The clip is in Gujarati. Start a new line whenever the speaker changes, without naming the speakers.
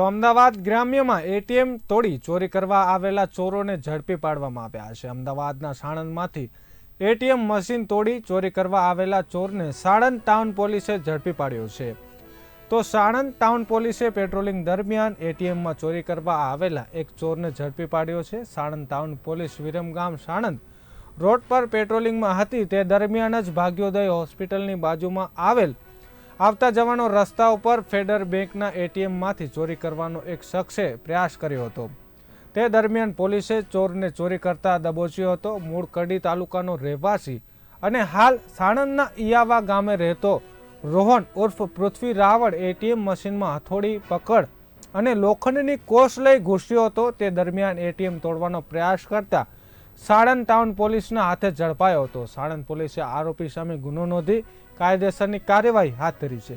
તો અમદાવાદ ગ્રામ્યમાં એટીએમ તોડી ચોરી કરવા આવેલા ચોરોને ઝડપી પાડવામાં આવ્યા છે. અમદાવાદના સાણંદમાંથી એટીએમ મશીન તોડી ચોરી કરવા આવેલા ચોરને સાણંદ ટાઉન પોલીસે ઝડપી પાડ્યો છે. તો સાણંદ ટાઉન પોલીસે પેટ્રોલિંગ દરમિયાન એટીએમમાં ચોરી કરવા આવેલા એક ચોરને ઝડપી પાડ્યો છે. Sanand town police Viramgam Sanand road પર પેટ્રોલિંગમાં હતી. તે દરમિયાન જ ભાગ્યોદય હોસ્પિટલની બાજુમાં આવેલ આવતા જવાનો રસ્તા ઉપર ફેડર બેંકના એટીએમમાંથી ચોરી કરવાનો એક શખ્સે પ્રયાસ કર્યો હતો. તે દરમિયાન પોલીસે ચોરને ચોરી કરતા દબોચ્યો હતો. મૂળ કડી તાલુકાનો રહેવાસી અને હાલ સાણંદના ઇયાવા ગામે રહેતો રોહન ઉર્ફ પૃથ્વી રાવળ એટીએમ મશીનમાં હથોડી પકડ અને લોખંડની કોષ લઈ ઘૂસ્યો હતો. તે દરમિયાન એટીએમ તોડવાનો પ્રયાસ કરતા સાણંદ ટાઉન પોલીસના હાથે ઝડપાયો હતો. સાણંદ પોલીસે આરોપી સામે ગુનો નોંધી કાયદેસરની કાર્યવાહી હાથ ધરી છે.